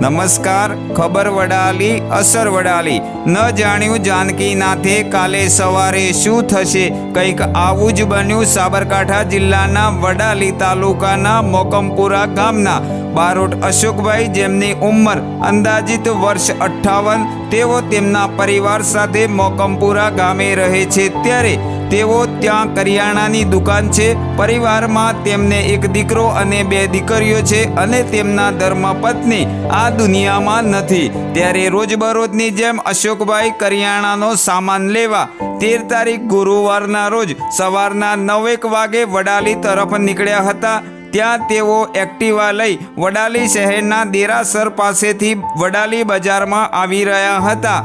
નમસ્કાર, ખબર વડાલી, અસર વડાલી. ન જાણ્યું જાનકીનાથે કાલે સવારે શું થશે? કંઈક આવું જ બન્યું સાબરકાંઠા જિલ્લાના વડાલી તાલુકાના મોકમપુરા ગામના. બારોટ અશોકભાઈ જેમની ઉંમર અંદાજિત વર્ષ અઠ્ઠાવન, તેઓ તેમના પરિવાર સાથે મોકમપુરા ગામે રહે છે. ત્યારે તેઓ ત્યાં કરિયાણાની દુકાન છે. પરિવારમાં તેમને એક દીકરો અને બે દીકરીઓ છે અને તેમના ધર્મપત્ની આ દુનિયામાં નથી. ત્યારે રોજબરોજની જેમ અશોકભાઈ કરિયાણાનો સામાન લેવા તેર તારીખ ગુરુવારના રોજ સવારના નવેક વાગે વડાલી તરફ નીકળ્યા હતા. ત્યાં તેઓ એક્ટિવા લઈ વડાલી શહેરના દેરાસર પાસેથી વડાલી બજારમાં આવી રહ્યા હતા.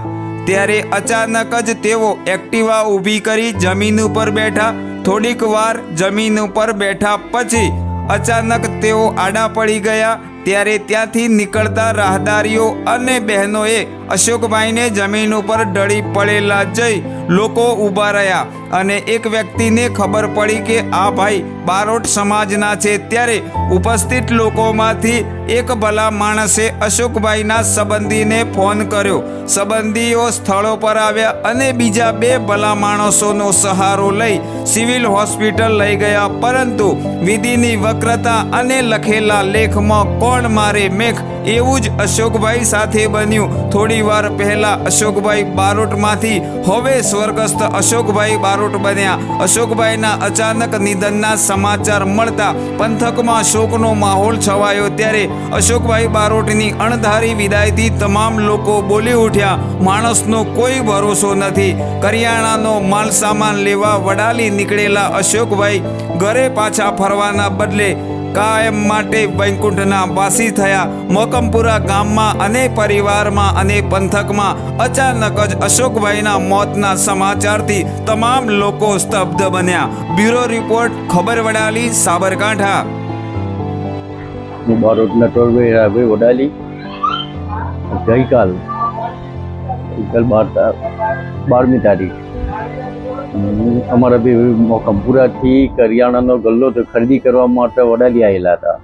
ત્યારે અચાનક જ તેઓ એક્ટિવા ઊભી કરી જમીન ઉપર બેઠા. થોડીક વાર જમીન ઉપર બેઠા પછી અચાનક તેઓ આડા પડી ગયા. ત્યારે ત્યાંથી નીકળતા રાહદારીઓ અને બહેનોએ અશોકભાઈને જમીન ઉપર ઢળી પડેલા જઈ લોકો ઊભા રહ્યા. અને એક વ્યક્તિને ખબર પડી કે આ ભાઈ બારોટ સમાજના છે, ત્યારે ઉપસ્થિત લોકોમાંથી એક ભલા માણસે અશોકભાઈના સંબંધીને ફોન કર્યો. સંબંધીઓ સ્થળો પર આવ્યા અને બીજા બે ભલા માણસોનો સહારો લઈ સિવિલ હોસ્પિટલ લઈ ગયા. પરંતુ વિધિની વક્રતા અને લખેલા લેખમાં કોણ મારે મેખ એવું જ અશોકભાઈ સાથે બન્યું. થોડી વાર પહેલા અશોકભાઈ બારોટમાંથી, હવે સ્વર્ગસ્થ અશોકભાઈ બારોટ બન્યા અશોકભાઈના અચાનક નિધનના સમાચાર મળતા પંથકમાં શોકનો માહોલ છવાયો. ત્યારે અશોકભાઈ બારોટની અણધારી વિદાયથી તમામ લોકો બોલી ઉઠ્યા. માણસનો કોઈ ભરોસો નથી. કરિયાણાનો માલ સામાન લેવા વડાલી નીકળેલા અશોકભાઈ ઘરે પાછા ફરવાના બદલે કાયમ માટે વૈકુંઠના વાસી થયા. મોકમપુરા ગામમાં અને પરિવારમાં અને પંથકમાં અચાનક જ અશોકભાઈના મોતના સમાચારથી તમામ લોકો સ્તબ્ધ બન્યા. બ્યુરો રિપોર્ટ ખબર વડાલી સાબરકાંઠા. હું બારોટ નટોરભાઈ રાભાઈ વડાલી. ગઈકાલ ગઈકાલ બાર બારમી તારીખ. અમારા બે મોકમપુરાથી કરિયાણાનો ગલ્લો તો ખરીદી કરવા માટે વડાલી આવેલા હતા.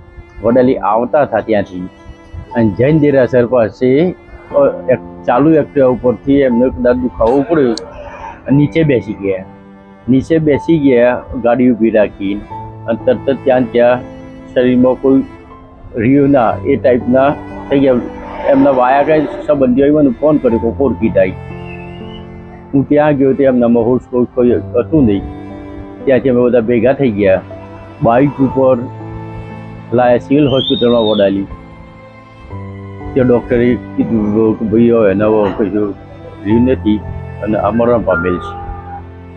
વડાલી આવતા હતા ત્યાંથી. અને જૈન દેરાસર પાસે ચાલુ એક્ટિવા ઉપરથી એમને કદાચ દુખાવો પડ્યો નીચે બેસી ગયા. નીચે બેસી ગયા, ગાડી ઊભી રાખી અને તરત ત્યાં ત્યાં શરીરમાં કોઈ રહ્યું ના એ ટાઈપના થઈ ગયા. એમના વાયા કઈ સંબંધીઓએ મને ફોન કર્યો ઓળખી થાય હું ત્યાં ગયો તે એમના કોઈ કોઈ હતું નહીં. ત્યાંથી અમે બધા ભેગા થઈ ગયા. બાઇક ઉપર લાયા સિવિલ હોસ્પિટલમાં વડાલી. ત્યાં ડૉક્ટરે કીધું કે ભાઈ હવે એના કશું રહ્યું નથી અને આ મરણ પામેલ છે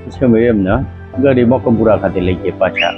પછી અમે એમના ઘરે મકમપુરા ખાતે લઈ ગયા પાછા.